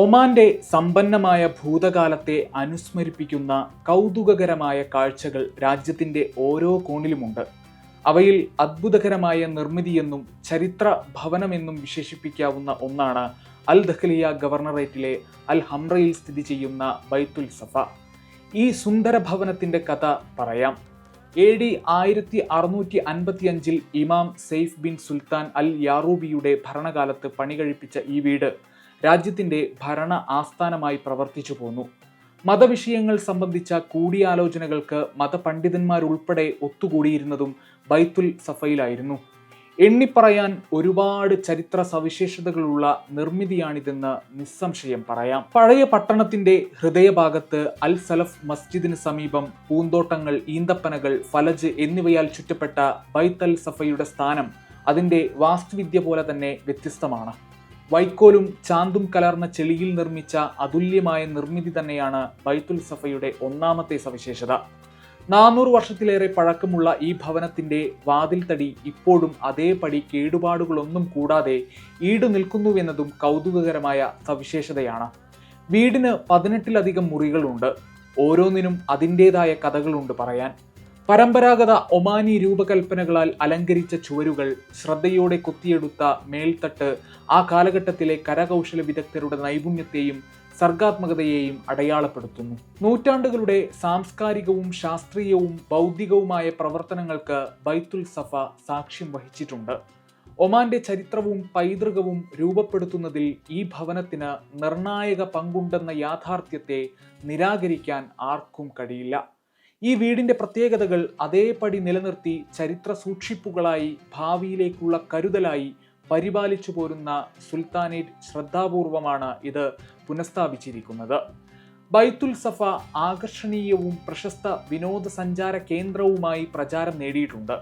ഒമാന്റെ സമ്പന്നമായ ഭൂതകാലത്തെ അനുസ്മരിപ്പിക്കുന്ന കൗതുകകരമായ കാഴ്ചകൾ രാജ്യത്തിന്റെ ഓരോ കോണിലുമുണ്ട്. അവയിൽ അത്ഭുതകരമായ നിർമ്മിതിയെന്നും ചരിത്ര ഭവനമെന്നും വിശേഷിപ്പിക്കാവുന്ന ഒന്നാണ് അൽ ദഖലിയ ഗവർണറേറ്റിലെ അൽ ഹംറയിൽ സ്ഥിതി ചെയ്യുന്ന ബൈത്തുൽ സഫ. ഈ സുന്ദര ഭവനത്തിന്റെ കഥ പറയാം. എ ഡി ആയിരത്തി അറുന്നൂറ്റി അൻപത്തിയഞ്ചിൽ ഇമാം സെയ്ഫ് ബിൻ സുൽത്താൻ അൽ യാറൂബിയുടെ ഭരണകാലത്ത് പണികഴിപ്പിച്ച ഈ വീട് രാജ്യത്തിന്റെ ഭരണ ആസ്ഥാനമായി പ്രവർത്തിച്ചു പോന്നു. മതവിഷയങ്ങൾ സംബന്ധിച്ച കൂടിയാലോചനകൾക്ക് മതപണ്ഡിതന്മാരുൾപ്പെടെ ഒത്തുകൂടിയിരുന്നതും ബൈത്തുൽ സഫയിലായിരുന്നു. എണ്ണിപ്പറയാൻ ഒരുപാട് ചരിത്ര സവിശേഷതകളുള്ള നിർമ്മിതിയാണിതെന്ന് നിസ്സംശയം പറയാം. പഴയ പട്ടണത്തിന്റെ ഹൃദയഭാഗത്ത് അൽ സലഫ് മസ്ജിദിന് സമീപം പൂന്തോട്ടങ്ങൾ ഈന്തപ്പനകൾ ഫലജ് എന്നിവയാൽ ചുറ്റപ്പെട്ട ബൈത്ത് അൽ സഫയുടെ സ്ഥാനം അതിന്റെ വാസ്തുവിദ്യ പോലെ തന്നെ വ്യത്യസ്തമാണ്. വൈക്കോലും ചാന്തും കലർന്ന ചെളിയിൽ നിർമ്മിച്ച അതുല്യമായ നിർമ്മിതി തന്നെയാണ് ബൈത്തുൽ സഫയുടെ ഒന്നാമത്തെ സവിശേഷത. നാനൂറ് വർഷത്തിലേറെ പഴക്കമുള്ള ഈ ഭവനത്തിന്റെ വാതിൽ തടി ഇപ്പോഴും അതേപടി കേടുപാടുകളൊന്നും കൂടാതെ ഈടു നിൽക്കുന്നുവെന്നതും കൗതുകകരമായ സവിശേഷതയാണ്. വീടിന് പതിനെട്ടിലധികം മുറികളുണ്ട്. ഓരോന്നിനും അതിന്റെതായ കഥകളുണ്ട് പറയാൻ. പരമ്പരാഗത ഒമാനി രൂപകൽപ്പനകളാൽ അലങ്കരിച്ച ചുവരുകൾ ശ്രദ്ധയോടെ കൊത്തിയെടുത്ത മേൽത്തട്ട് ആ കാലഘട്ടത്തിലെ കരകൗശല വിദഗ്ധരുടെ നൈപുണ്യത്തെയും സർഗാത്മകതയെയും അടയാളപ്പെടുത്തുന്നു. നൂറ്റാണ്ടുകളുടെ സാംസ്കാരികവും ശാസ്ത്രീയവും ബൗദ്ധികവുമായ പ്രവർത്തനങ്ങൾക്ക് ബൈത്തുൽ സഫ സാക്ഷ്യം വഹിച്ചിട്ടുണ്ട്. ഒമാന്റെ ചരിത്രവും പൈതൃകവും രൂപപ്പെടുത്തുന്നതിൽ ഈ ഭവനത്തിന് നിർണായക പങ്കുണ്ടെന്ന യാഥാർത്ഥ്യത്തെ നിരാകരിക്കാൻ ആർക്കും കഴിയില്ല. ഈ വീടിന്റെ പ്രത്യേകതകൾ അതേപടി നിലനിർത്തി ചരിത്ര സൂക്ഷിപ്പുകളായി ഭാവിയിലേക്കുള്ള കരുതലായി പരിപാലിച്ചു പോരുന്ന സുൽത്താനേറ്റ് ശ്രദ്ധാപൂർവമാണ് ഇത് പുനഃസ്ഥാപിച്ചിരിക്കുന്നത്. ബൈത്തുൽ സഫ ആകർഷണീയവും പ്രശസ്ത വിനോദസഞ്ചാര കേന്ദ്രവുമായി പ്രചാരം നേടിയിട്ടുണ്ട്.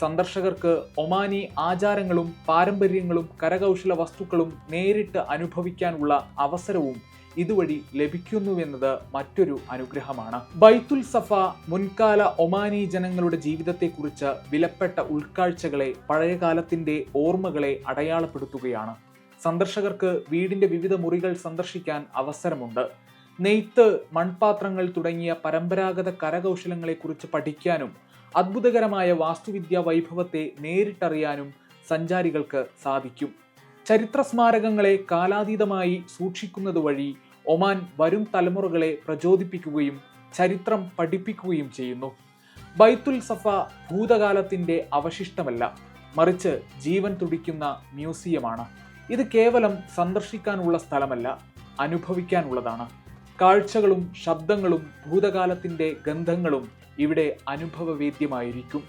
സന്ദർശകർക്ക് ഒമാനി ആചാരങ്ങളും പാരമ്പര്യങ്ങളും കരകൗശല വസ്തുക്കളും നേരിട്ട് അനുഭവിക്കാനുള്ള അവസരവും ഇതുവഴി ലഭിക്കുന്നുവെന്നത് മറ്റൊരു അനുഗ്രഹമാണ്. ബൈത്തുൽ സഫ മുൻകാല ഒമാനി ജനങ്ങളുടെ ജീവിതത്തെക്കുറിച്ച് വിലപ്പെട്ട ഉൾക്കാഴ്ചകളെ പഴയകാലത്തിന്റെ ഓർമ്മകളെ അടയാളപ്പെടുത്തുകയാണ്. സന്ദർശകർക്ക് വീടിന്റെ വിവിധ മുറികൾ സന്ദർശിക്കാൻ അവസരമുണ്ട്. നെയ്ത്ത് മൺപാത്രങ്ങൾ തുടങ്ങിയ പരമ്പരാഗത കരകൗശലങ്ങളെക്കുറിച്ച് പഠിക്കാനും അത്ഭുതകരമായ വാസ്തുവിദ്യാ വൈഭവത്തെ നേരിട്ടറിയാനും സഞ്ചാരികൾക്ക് സാധിക്കും. ചരിത്ര സ്മാരകങ്ങളെ കാലാതീതമായി സൂക്ഷിക്കുന്നത് വഴി ഒമാൻ വരും തലമുറകളെ പ്രചോദിപ്പിക്കുകയും ചരിത്രം പഠിപ്പിക്കുകയും ചെയ്യുന്നു. ബൈത്തുൽ സഫ ഭൂതകാലത്തിന്റെ അവശിഷ്ടമല്ല മറിച്ച് ജീവൻ തുടിക്കുന്ന മ്യൂസിയമാണ്. ഇത് കേവലം സന്ദർശിക്കാനുള്ള സ്ഥലമല്ല അനുഭവിക്കാനുള്ളതാണ്. കാഴ്ചകളും ശബ്ദങ്ങളും ഭൂതകാലത്തിന്റെ ഗന്ധങ്ങളും ഇവിടെ അനുഭവവേദ്യമായിരിക്കും.